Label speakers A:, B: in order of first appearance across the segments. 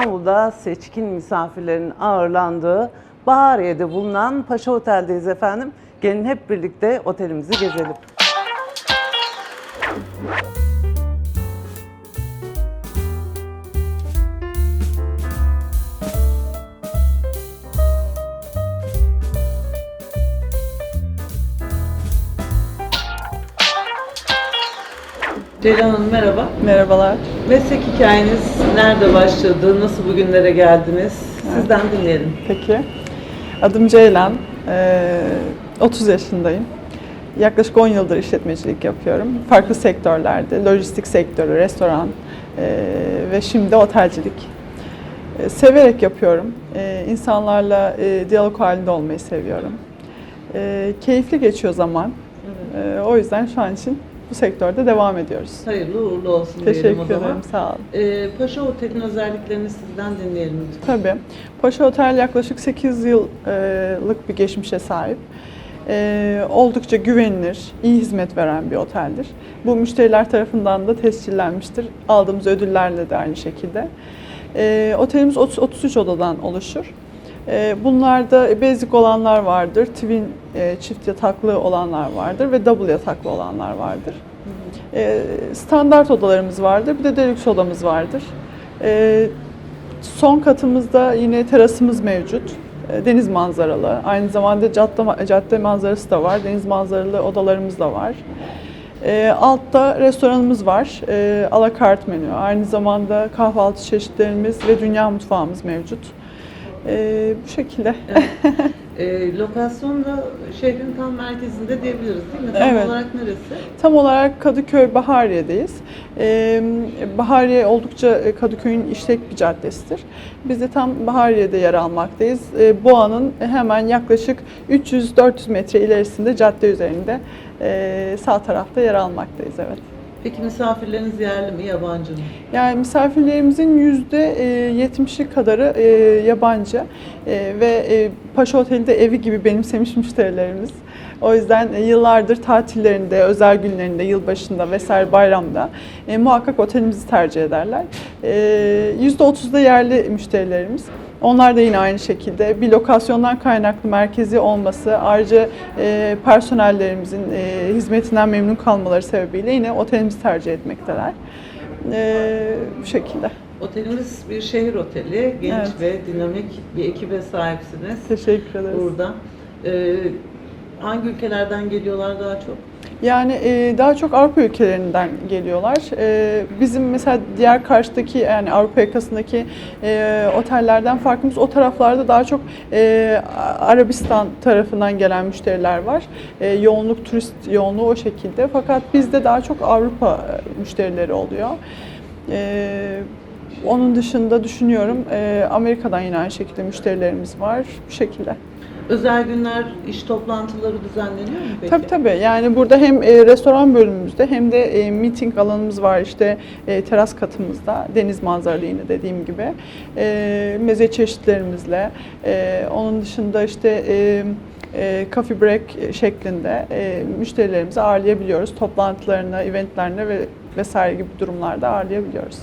A: İstanbul'da seçkin misafirlerin ağırlandığı Bahariye'de bulunan Paşa Otel'deyiz efendim. Gelin hep birlikte otelimizi gezelim. Ceylan Hanım merhaba.
B: Merhabalar.
A: Meslek hikayeniz nerede başladı? Nasıl bugünlere geldiniz? Sizden dinleyelim.
B: Peki. Adım Ceylan. Ee, 30 yaşındayım. Yaklaşık 10 yıldır işletmecilik yapıyorum. Farklı sektörlerde, lojistik sektörü, restoran ee, ve şimdi otelcilik. Ee, severek yapıyorum. Ee, insanlarla e, diyalog halinde olmayı seviyorum. Ee, keyifli geçiyor zaman. Ee, o yüzden şu an için bu sektörde devam ediyoruz.
A: Hayırlı uğurlu olsun diyelim
B: Teşekkür
A: o zaman.
B: ederim, sağ olun.
A: Ee, Paşa Otel'in özelliklerini sizden dinleyelim lütfen.
B: Tabii. Paşa Otel yaklaşık 8 yıllık bir geçmişe sahip. Ee, oldukça güvenilir, iyi hizmet veren bir oteldir. Bu müşteriler tarafından da tescillenmiştir. Aldığımız ödüllerle de aynı şekilde. Ee, otelimiz 30 33 odadan oluşur. Ee, bunlarda basic olanlar vardır, twin e, çift yataklı olanlar vardır ve double yataklı olanlar vardır. Ee, standart odalarımız vardır, bir de deluxe odamız vardır. Ee, Son katımızda yine terasımız mevcut. E, Deniz manzaralı. Aynı zamanda cadde, cadde manzarası da var. Deniz manzaralı odalarımız da var. Altta restoranımız var. E, alakart menü. Aynı zamanda kahvaltı çeşitlerimiz ve dünya mutfağımız mevcut. E, bu şekilde.
A: Ee, lokasyon da şehrin tam merkezinde diyebiliriz değil mi? Tam
B: Evet.
A: olarak neresi?
B: Tam olarak Kadıköy Bahariye'deyiz. Ee, Bahariye oldukça e, Kadıköy'ün işlek bir caddesidir. Biz de tam Bahariye'de yer almaktayız. Ee, Boğa'nın hemen yaklaşık 300-400 metre ilerisinde cadde üzerinde e, sağ tarafta yer almaktayız. Evet.
A: Peki misafirleriniz yerli mi, yabancı mı?
B: Yani misafirlerimizin yüzde 70'i kadarı e, yabancı E, ve e, Paşa Oteli'de evi gibi benimsemiş müşterilerimiz. O yüzden e, yıllardır tatillerinde, özel günlerinde, yılbaşında vesaire bayramda e, muhakkak otelimizi tercih ederler. E, %30'da yerli müşterilerimiz. Onlar da yine aynı şekilde bir lokasyondan kaynaklı merkezi olması, ayrıca e, personellerimizin e, hizmetinden memnun kalmaları sebebiyle yine otelimizi tercih etmekteler. E, bu şekilde.
A: Otelimiz bir şehir oteli. Genç
B: Evet.
A: ve dinamik bir ekibe sahipsiniz.
B: Teşekkür ederiz.
A: Burada. Ee, hangi ülkelerden geliyorlar daha çok?
B: Yani e, daha çok Avrupa ülkelerinden geliyorlar. E, bizim mesela diğer karşıdaki yani Avrupa yakasındaki e, otellerden farkımız o taraflarda daha çok e, Arabistan tarafından gelen müşteriler var. E, yoğunluk turist yoğunluğu o şekilde. Fakat bizde daha çok Avrupa müşterileri oluyor. E, onun dışında düşünüyorum e, Amerika'dan yine aynı şekilde müşterilerimiz var. Bu şekilde.
A: Özel günler, iş toplantıları düzenleniyor mu peki?
B: Tabii tabii. Yani burada hem e, restoran bölümümüzde hem de e, meeting alanımız var işte e, teras katımızda deniz manzaralı yine dediğim gibi e, meze çeşitlerimizle e, onun dışında işte e, e, coffee break şeklinde e, müşterilerimizi ağırlayabiliyoruz. Toplantılarını, eventlerine ve vesaire gibi durumlarda ağırlayabiliyoruz.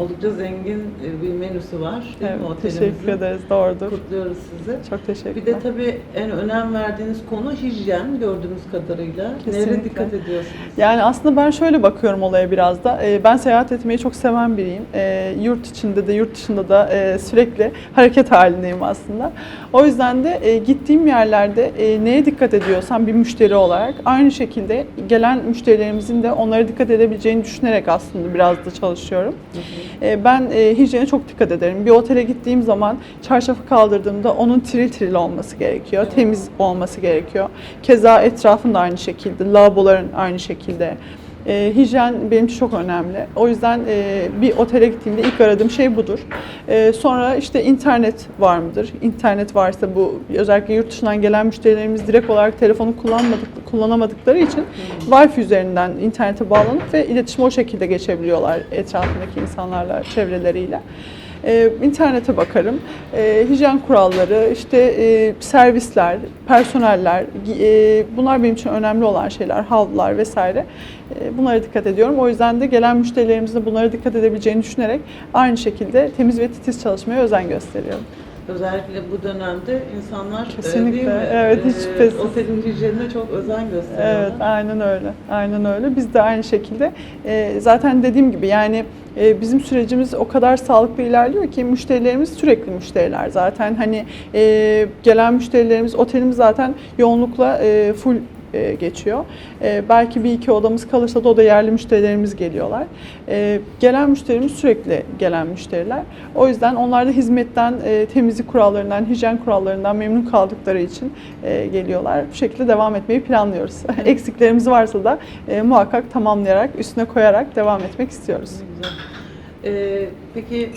A: Oldukça zengin e, bir menüsü var değil
B: Evet,
A: mi otelimizin?
B: teşekkür ederiz. Doğrudur.
A: Kutluyoruz sizi.
B: Çok teşekkürler.
A: Bir de tabii en önem verdiğiniz konu hijyen gördüğümüz kadarıyla.
B: Kesinlikle.
A: Nereye dikkat ediyorsunuz?
B: Yani aslında ben şöyle bakıyorum olaya biraz da. Ee, Ben seyahat etmeyi çok seven biriyim. Ee, Yurt içinde de yurt dışında da e, sürekli hareket halindeyim aslında. O yüzden de e, gittiğim yerlerde e, neye dikkat ediyorsam bir müşteri olarak aynı şekilde gelen müşterilerimizin de onlara dikkat edebileceğini düşünerek aslında biraz da çalışıyorum. E, Ben e, hijyene çok dikkat ederim. Bir otele gittiğim zaman çarşafı kaldırdığımda onun tiril tiril olması gerekiyor. Temiz olması gerekiyor. Keza etrafında aynı şekilde, lavaboların aynı şekilde. E, hijyen benim için çok önemli. O yüzden e, bir otele gittiğimde ilk aradığım şey budur. E, sonra işte internet var mıdır? İnternet varsa bu özellikle yurt dışından gelen müşterilerimiz direkt olarak telefonu kullanmadık, kullanamadıkları için Wi-Fi üzerinden internete bağlanıp ve iletişime o şekilde geçebiliyorlar etrafındaki insanlarla, çevreleriyle. E, internete bakarım. E, hijyen kuralları, işte e, servisler, personeller, e, bunlar benim için önemli olan şeyler, havlular vesaire. E, bunlara dikkat ediyorum. O yüzden de gelen müşterilerimizin bunlara dikkat edebileceğini düşünerek aynı şekilde temiz ve titiz çalışmaya özen gösteriyorum.
A: Özellikle bu dönemde insanlar e,
B: Kesinlikle,
A: değil mi?
B: evet, hiç
A: E,
B: şüphesiz.
A: Otelin hijyenine çok özen gösteriyorlar.
B: Evet, aynen öyle. Aynen öyle. Biz de aynı şekilde e, zaten dediğim gibi yani e, bizim sürecimiz o kadar sağlıklı ilerliyor ki müşterilerimiz sürekli müşteriler zaten. Hani e, gelen müşterilerimiz otelimiz zaten yoğunlukla e, full e, geçiyor. E, belki bir iki odamız kalırsa da o da yerli müşterilerimiz geliyorlar. E, gelen müşterimiz sürekli gelen müşteriler. O yüzden onlar da hizmetten, e, temizlik kurallarından, hijyen kurallarından memnun kaldıkları için e, geliyorlar. Bu şekilde devam etmeyi planlıyoruz. Eksiklerimiz varsa da e, muhakkak tamamlayarak, üstüne koyarak devam etmek istiyoruz.
A: Ne güzel. E, peki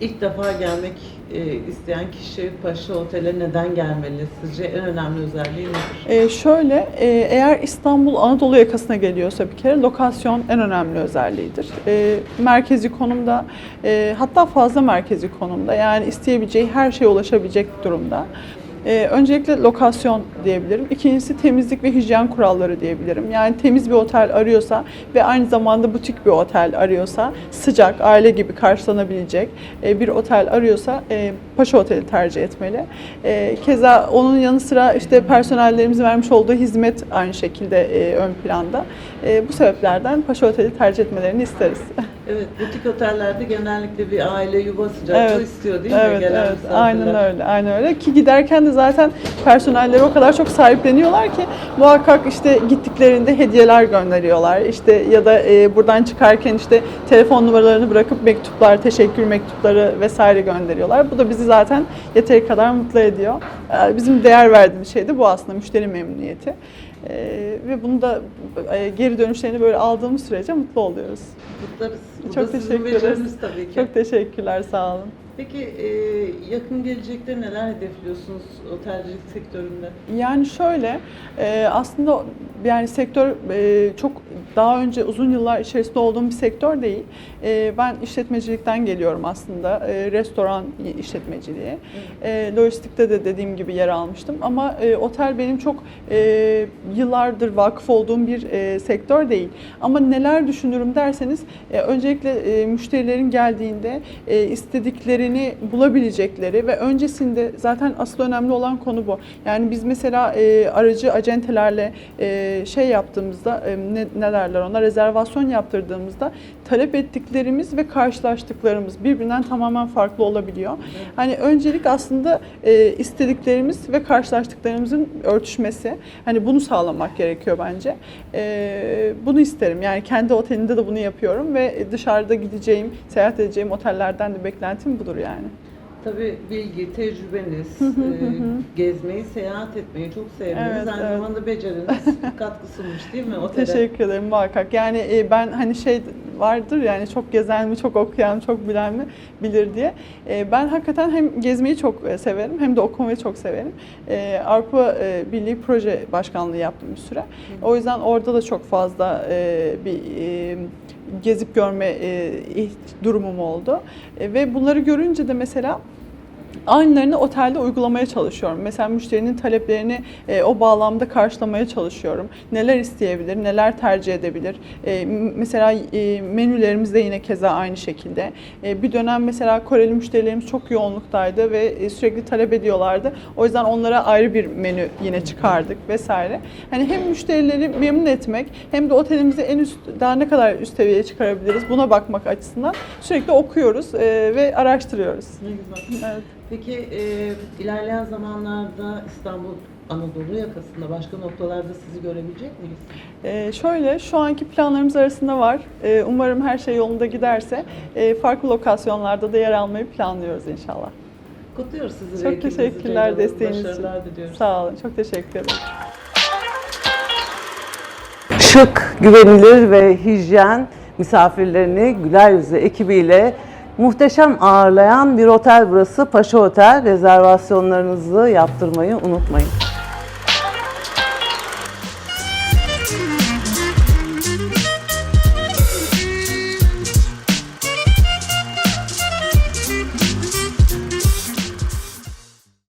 A: ilk defa gelmek e, isteyen kişi Paşa Otel'e neden gelmeli? Sizce en önemli özelliği nedir?
B: E, şöyle, e, eğer İstanbul Anadolu yakasına geliyorsa bir kere lokasyon en önemli özelliğidir. E, merkezi konumda, e, hatta fazla merkezi konumda yani isteyebileceği her şeye ulaşabilecek durumda. E, öncelikle lokasyon diyebilirim. İkincisi temizlik ve hijyen kuralları diyebilirim. Yani temiz bir otel arıyorsa ve aynı zamanda butik bir otel arıyorsa, sıcak, aile gibi karşılanabilecek e, bir otel arıyorsa e, Paşa Oteli tercih etmeli. E, keza onun yanı sıra işte personellerimizin vermiş olduğu hizmet aynı şekilde e, ön planda. E, bu sebeplerden Paşa Oteli tercih etmelerini isteriz.
A: Evet, butik otellerde genellikle bir aile yuva sıcaklığı
B: Evet.
A: istiyor değil mi?
B: Evet,
A: Gelen
B: evet.
A: misafirler?
B: Aynen öyle, aynen öyle. Ki giderken de zaten personelleri o kadar çok sahipleniyorlar ki muhakkak işte gittiklerinde hediyeler gönderiyorlar. İşte ya da e, buradan çıkarken işte telefon numaralarını bırakıp mektuplar, teşekkür mektupları vesaire gönderiyorlar. Bu da bizi zaten yeteri kadar mutlu ediyor. E, bizim değer verdiğimiz şey de bu aslında müşteri memnuniyeti. E, ve bunu da e, geri dönüşlerini böyle aldığımız sürece mutlu oluyoruz.
A: Kutlarız. Bu
B: Çok
A: da sizin
B: teşekkür ederiz.
A: beceriniz tabii ki.
B: Çok teşekkürler, sağ olun.
A: Peki e, yakın gelecekte neler hedefliyorsunuz otelcilik sektöründe?
B: Yani şöyle, e, aslında yani sektör e, çok daha önce uzun yıllar içerisinde olduğum bir sektör değil. E, ben işletmecilikten geliyorum aslında, e, restoran işletmeciliği. E, lojistikte de dediğim gibi yer almıştım ama e, otel benim çok e, yıllardır vakıf olduğum bir e, sektör değil. Ama neler düşünürüm derseniz, e, öncelikle e, müşterilerin geldiğinde e, istediklerini bulabilecekleri ve öncesinde zaten asıl önemli olan konu bu. Yani biz mesela e, aracı acentelerle e, şey yaptığımızda e, ne, ne derler ona rezervasyon yaptırdığımızda talep ettiklerimiz ve karşılaştıklarımız birbirinden tamamen farklı olabiliyor. Hani öncelik aslında e, istediklerimiz ve karşılaştıklarımızın örtüşmesi. Hani bunu sağlamak gerekiyor bence. E, bunu isterim. Yani kendi otelimde de bunu yapıyorum ve dışarıda gideceğim, seyahat edeceğim otellerden de beklentim budur yani.
A: Tabii bilgi, tecrübeniz, e, gezmeyi, seyahat etmeyi çok sevmeniz,
B: Evet,
A: aynı
B: evet.
A: zamanda beceriniz katkı sunmuş değil mi otele?
B: Teşekkür ederim muhakkak. Yani e, ben hani şey vardır yani çok gezen mi, çok okuyan, çok bilen mi bilir diye. E, Ben hakikaten hem gezmeyi çok e, severim hem de okumayı çok severim. E, Avrupa e, Birliği proje başkanlığı yaptım bir süre. O yüzden orada da çok fazla e, bir e, gezip görme e, durumum oldu. E, Ve bunları görünce de mesela aynılarını otelde uygulamaya çalışıyorum. Mesela müşterinin taleplerini e, o bağlamda karşılamaya çalışıyorum. Neler isteyebilir, neler tercih edebilir. E, mesela e, menülerimiz de yine keza aynı şekilde. E, bir dönem mesela Koreli müşterilerimiz çok yoğunluktaydı ve e, sürekli talep ediyorlardı. O yüzden onlara ayrı bir menü yine çıkardık vesaire. Hani hem müşterileri memnun etmek hem de otelimizi en üst daha ne kadar üst seviyeye çıkarabiliriz buna bakmak açısından sürekli okuyoruz e, ve araştırıyoruz.
A: Ne güzel.
B: Evet.
A: Peki e, ilerleyen zamanlarda İstanbul Anadolu yakasında başka noktalarda sizi görebilecek miyiz?
B: Ee, şöyle, şu anki planlarımız arasında var. Ee, umarım her şey yolunda giderse e, farklı lokasyonlarda da yer almayı planlıyoruz inşallah.
A: Kutluyoruz sizi.
B: Çok teşekkürler desteğiniz için.
A: Diliyoruz.
B: Sağ olun, çok teşekkür ederim.
A: Şık, güvenilir ve hijyen misafirlerini güler yüzlü ekibiyle muhteşem ağırlayan bir otel burası. Paşa Otel. Rezervasyonlarınızı yaptırmayı unutmayın.